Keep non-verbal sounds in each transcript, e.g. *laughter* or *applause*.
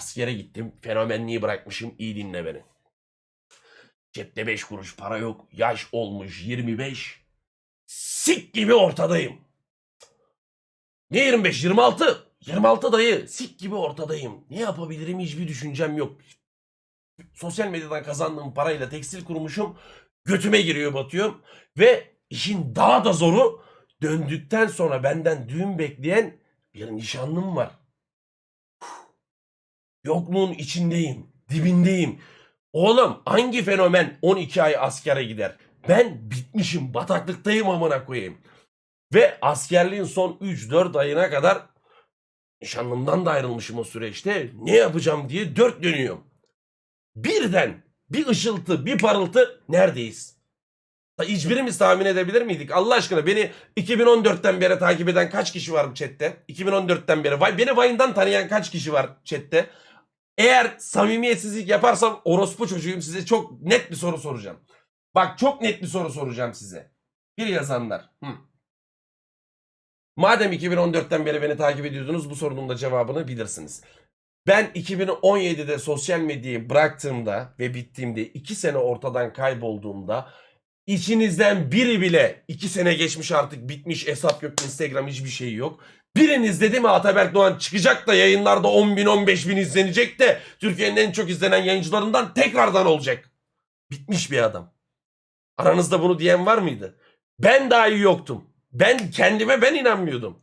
Askere gittim. Fenomenliği bırakmışım. İyi dinle beni. Cepte 5 kuruş para yok. Yaş olmuş 25. Sik gibi ortadayım. Ne 25? 26. 26 dayı. Sik gibi ortadayım. Ne yapabilirim hiçbir düşüncem yok. Sosyal medyadan kazandığım parayla tekstil kurmuşum. Götüme giriyor batıyorum. Ve işin daha da zoru döndükten sonra benden düğün bekleyen bir nişanlım var. Yokluğun içindeyim. Dibindeyim. Oğlum hangi fenomen 12 ay askere gider? Ben bitmişim. Bataklıktayım amına koyayım. Ve askerliğin son 3-4 ayına kadar nişanlımdan da ayrılmışım o süreçte. Ne yapacağım diye dört dönüyorum. Birden bir ışıltı, bir parıltı neredeyiz? Hiçbirimiz tahmin edebilir miydik? Allah aşkına beni 2014'ten beri takip eden kaç kişi var bu chatte? 2014'ten beri. Beni Vine'dan tanıyan kaç kişi var chatte? Eğer samimiyetsizlik yaparsam orospu çocuğuyum size çok net bir soru soracağım. Bak çok net bir soru soracağım size. Bir yazanlar. Hı. Madem 2014'ten beri beni takip ediyordunuz bu sorunun da cevabını bilirsiniz. Ben 2017'de sosyal medyayı bıraktığımda ve bittiğimde 2 sene ortadan kaybolduğumda içinizden biri bile 2 sene geçmiş artık bitmiş hesap yok Instagram hiçbir şey yok. Biriniz dedi mi Ataberk Doğan çıkacak da yayınlarda 10 bin 15 bin izlenecek de Türkiye'nin en çok izlenen yayıncılarından tekrardan olacak. Bitmiş bir adam. Aranızda bunu diyen var mıydı? Ben dahi yoktum. Ben kendime ben inanmıyordum.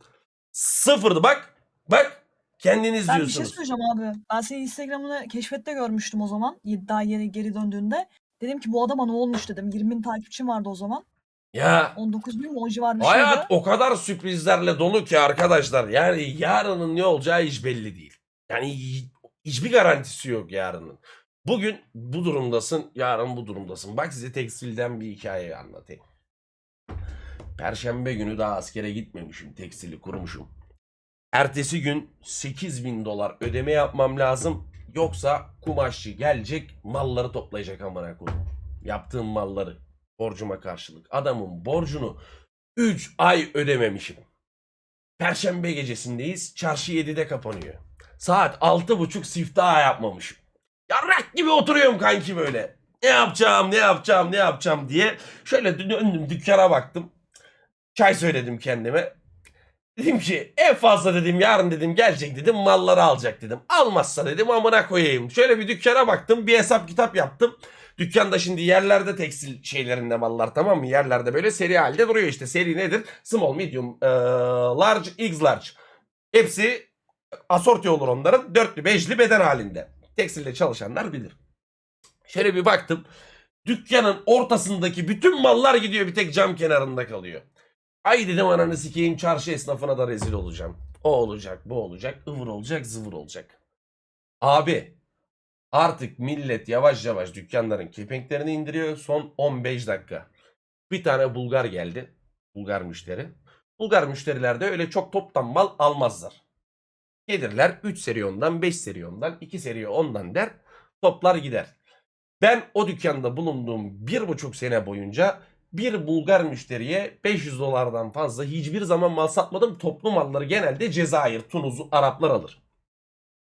Sıfırdı bak. Bak kendiniz Ben bir şey diyorsunuz. söyleyeceğim abi. Ben senin Instagram'ını keşfette görmüştüm o zaman. Daha yeni geri döndüğünde. Dedim ki bu adama ne olmuş dedim. 20 bin takipçim vardı o zaman. Ya 19 bin mi o civar bir Hayat şeydi. o kadar sürprizlerle dolu ki arkadaşlar. Yani yarının ne olacağı hiç belli değil. Yani hi- hiçbir garantisi yok yarının. Bugün bu durumdasın, yarın bu durumdasın. Bak size tekstilden bir hikaye anlatayım. Perşembe günü daha askere gitmemişim. Tekstili kurmuşum. Ertesi gün 8 bin dolar ödeme yapmam lazım. Yoksa kumaşçı gelecek malları toplayacak amına koyayım. Yaptığım malları borcuma karşılık. Adamın borcunu 3 ay ödememişim. Perşembe gecesindeyiz. Çarşı 7'de kapanıyor. Saat 6.30 siftah yapmamışım. Yarrak gibi oturuyorum kanki böyle. Ne yapacağım, ne yapacağım, ne yapacağım diye. Şöyle döndüm dükkana baktım. Çay söyledim kendime. Dedim ki en fazla dedim yarın dedim gelecek dedim malları alacak dedim. Almazsa dedim amına koyayım. Şöyle bir dükkana baktım bir hesap kitap yaptım. Dükkanda şimdi yerlerde tekstil şeylerinde mallar tamam mı? Yerlerde böyle seri halde duruyor işte. Seri nedir? Small, medium, eee, large, x large. Hepsi asorti olur onların. Dörtlü, beşli beden halinde. Tekstilde çalışanlar bilir. Şöyle bir baktım. Dükkanın ortasındaki bütün mallar gidiyor bir tek cam kenarında kalıyor. Ay dedim ananı sikeyim çarşı esnafına da rezil olacağım. O olacak, bu olacak, ıvır olacak, zıvır olacak. Abi artık millet yavaş yavaş dükkanların kepenklerini indiriyor. Son 15 dakika. Bir tane Bulgar geldi. Bulgar müşteri. Bulgar müşteriler de öyle çok toptan mal almazlar. Gelirler 3 seri ondan, 5 seri ondan, 2 seri ondan der. Toplar gider. Ben o dükkanda bulunduğum bir buçuk sene boyunca bir Bulgar müşteriye 500 dolardan fazla hiçbir zaman mal satmadım. Toplu malları genelde Cezayir, Tunus, Araplar alır.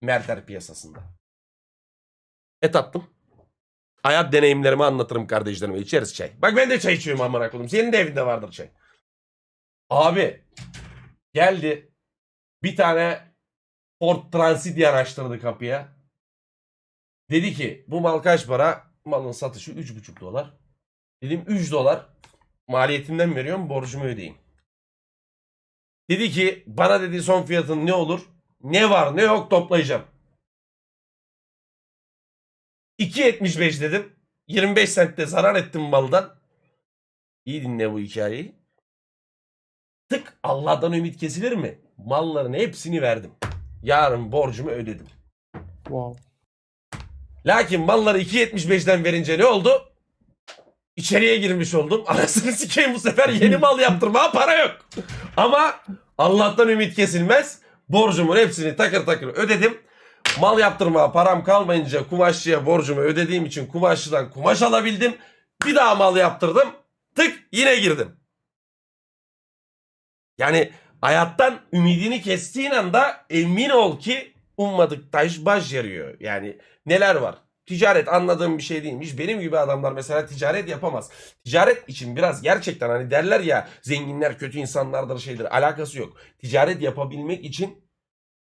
Merter piyasasında. Et attım. Hayat deneyimlerimi anlatırım kardeşlerime. İçeriz çay. Bak ben de çay içiyorum amına koydum. Senin de evinde vardır çay. Abi geldi bir tane Ford Transit yanaştırdı kapıya. Dedi ki bu mal kaç para? Malın satışı 3,5 dolar. Dedim 3 dolar. Maliyetinden veriyorum borcumu ödeyeyim. Dedi ki bana dedi son fiyatın ne olur? Ne var ne yok toplayacağım. 2.75 dedim. 25 sentte zarar ettim maldan. İyi dinle bu hikayeyi. Tık Allah'tan ümit kesilir mi? Malların hepsini verdim. Yarın borcumu ödedim. Wow. Lakin malları 2.75'ten verince ne oldu? İçeriye girmiş oldum. *laughs* Anasını sikeyim bu sefer yeni mal yaptırmaya para yok. Ama Allah'tan ümit kesilmez. Borcumun hepsini takır takır ödedim. Mal yaptırmaya param kalmayınca kumaşçıya borcumu ödediğim için kumaşçıdan kumaş alabildim. Bir daha mal yaptırdım. Tık yine girdim. Yani hayattan ümidini kestiğin anda emin ol ki ummadık taş baş yarıyor. Yani neler var? Ticaret anladığım bir şey değilmiş. Benim gibi adamlar mesela ticaret yapamaz. Ticaret için biraz gerçekten hani derler ya zenginler kötü insanlardır şeydir alakası yok. Ticaret yapabilmek için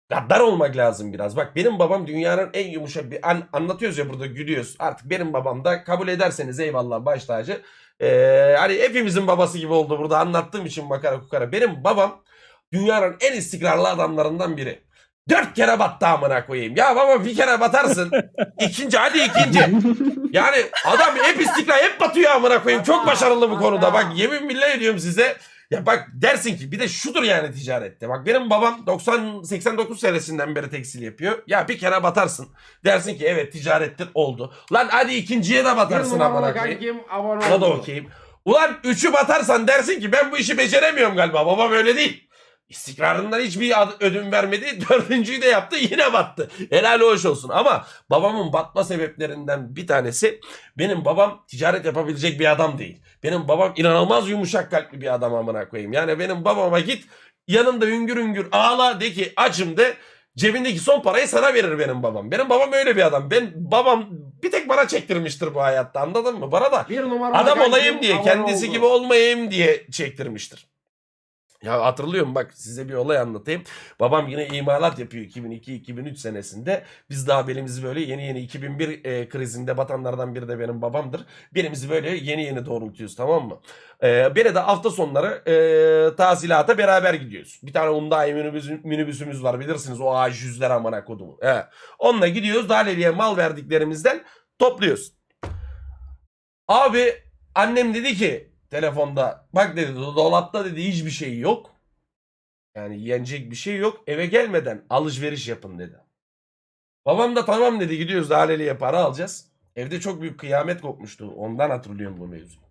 gaddar olmak lazım biraz. Bak benim babam dünyanın en yumuşak bir an, anlatıyoruz ya burada gülüyoruz. Artık benim babam da kabul ederseniz eyvallah baş tacı. Ee, hani hepimizin babası gibi oldu burada anlattığım için makara kukara. Benim babam dünyanın en istikrarlı adamlarından biri. Dört kere battı amına koyayım. Ya baba bir kere batarsın. *laughs* ikinci hadi ikinci. Yani adam hep istikrar hep batıyor amına koyayım. Çok başarılı bu konuda. Bak yemin billah ediyorum size. Ya bak dersin ki bir de şudur yani ticarette. Bak benim babam 90 89 senesinden beri tekstil yapıyor. Ya bir kere batarsın. Dersin ki evet ticarettir oldu. Lan hadi ikinciye de batarsın amına koyayım. Ona da okeyim. Ulan üçü batarsan dersin ki ben bu işi beceremiyorum galiba. Babam öyle değil. İstikrarından hiçbir ad- ödün vermedi. *laughs* Dördüncüyü de yaptı yine battı. Helal hoş olsun. Ama babamın batma sebeplerinden bir tanesi benim babam ticaret yapabilecek bir adam değil. Benim babam inanılmaz yumuşak kalpli bir adam amına koyayım. Yani benim babama git yanında üngür üngür ağla de ki acım de cebindeki son parayı sana verir benim babam. Benim babam öyle bir adam. Ben babam bir tek bana çektirmiştir bu hayatta anladın mı? Bana da Bir Adam olayım diye, kendisi oldu. gibi olmayayım diye çektirmiştir. Ya hatırlıyorum bak size bir olay anlatayım. Babam yine imalat yapıyor 2002-2003 senesinde. Biz daha belimizi böyle yeni yeni 2001 e, krizinde batanlardan biri de benim babamdır. Belimizi böyle yeni yeni doğrultuyoruz tamam mı? E, beni de hafta sonları e, tahsilata beraber gidiyoruz. Bir tane Hyundai minibüs, minibüsümüz var bilirsiniz o A100'ler amına kodumu. He. Onunla gidiyoruz Daleli'ye mal verdiklerimizden topluyoruz. Abi annem dedi ki telefonda bak dedi dolapta dedi hiçbir şey yok. Yani yenecek bir şey yok. Eve gelmeden alışveriş yapın dedi. Babam da tamam dedi gidiyoruz Laleli'ye para alacağız. Evde çok büyük kıyamet kopmuştu. Ondan hatırlıyorum bu mevzuyu.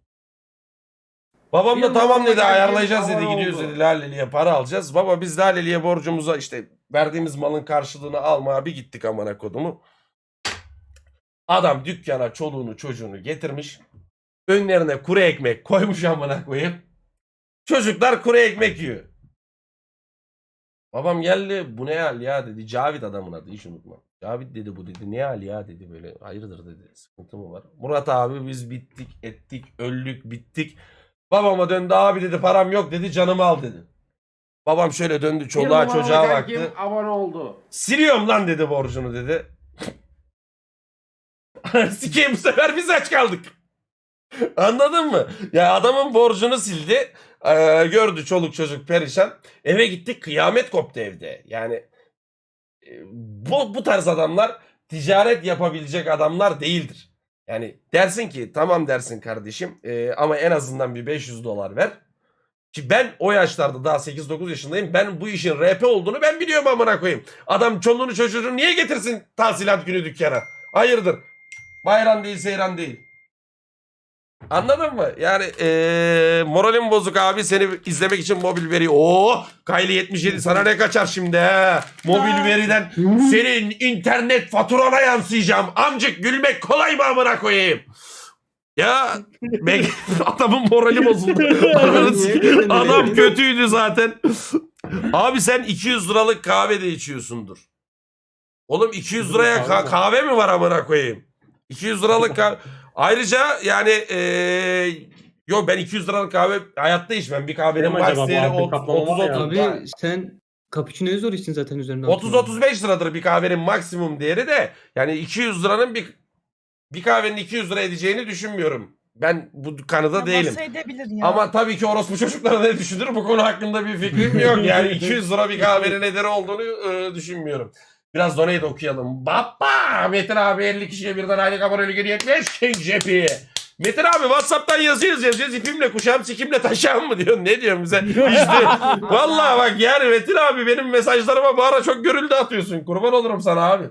Babam da tamam dedi ayarlayacağız dedi gidiyoruz dedi Laleli'ye para alacağız. Baba biz Laleli'ye borcumuza işte verdiğimiz malın karşılığını almaya bir gittik amına kodumu. Adam dükkana çoluğunu çocuğunu getirmiş. Önlerine kuru ekmek koymuş amına koyayım. Çocuklar kuru ekmek yiyor. Babam geldi bu ne hal ya dedi. Cavit adamın adı hiç unutmam. Cavit dedi bu dedi. Ne hal ya dedi böyle. Hayırdır dedi. Sıkıntı mı var? Murat abi biz bittik ettik öldük bittik. Babama döndü abi dedi param yok dedi canımı al dedi. Babam şöyle döndü çoluğa çocuğa baktı. abone oldu. Siliyorum lan dedi borcunu dedi. *laughs* Sikeyim bu sefer biz aç kaldık. *laughs* Anladın mı? Ya adamın borcunu sildi. Ee, gördü çoluk çocuk perişan. Eve gittik kıyamet koptu evde. Yani e, bu, bu tarz adamlar ticaret yapabilecek adamlar değildir. Yani dersin ki tamam dersin kardeşim e, ama en azından bir 500 dolar ver. Ki ben o yaşlarda daha 8-9 yaşındayım. Ben bu işin RP olduğunu ben biliyorum amına koyayım. Adam çoluğunu çocuğunu niye getirsin tahsilat günü dükkana? Hayırdır? Bayram değil seyran değil. Anladın mı? Yani eee moralim bozuk abi seni izlemek için mobil veriyor. Oo, Kaylı 77 sana ne kaçar şimdi he? Mobil veriden senin internet faturana yansıyacağım. Amcık gülmek kolay mı amına koyayım? Ya ben, *laughs* adamın morali bozuldu. *laughs* Ananı sikeyim. Adam kötüydü zaten. Abi sen 200 liralık kahve de içiyorsundur. Oğlum 200 liraya ka- kahve mi var amına koyayım? 200 liralık kahve. Ayrıca yani eee yok ben 200 liralık kahve hayatta içmem. Bir kahvenin acaba max bu değeri abi? 30 Kaplama var ya. 30 Abi sen cappuccino'yu zor içtin zaten üzerine. 30-35 liradır bir kahvenin maksimum değeri de yani 200 liranın bir bir kahvenin 200 lira edeceğini düşünmüyorum. Ben bu kanıda Ya değilim. bahsedebilir ya. Ama tabii ki orospu çocukları ne düşünür bu konu hakkında bir fikrim yok. Yani *laughs* 200 lira bir kahvenin ederi olduğunu e, düşünmüyorum. Biraz donate okuyalım. Baba! Metin abi 50 kişiye birden aylık abonelik hediye etmiş. Cepi. Metin abi Whatsapp'tan yazıyoruz yazıyoruz. İpimle kuşağım sikimle taşağım mı diyor. Ne diyorsun bize? İşte *laughs* vallahi bak yani Metin abi benim mesajlarıma bu ara çok görüldü atıyorsun. Kurban olurum sana abi.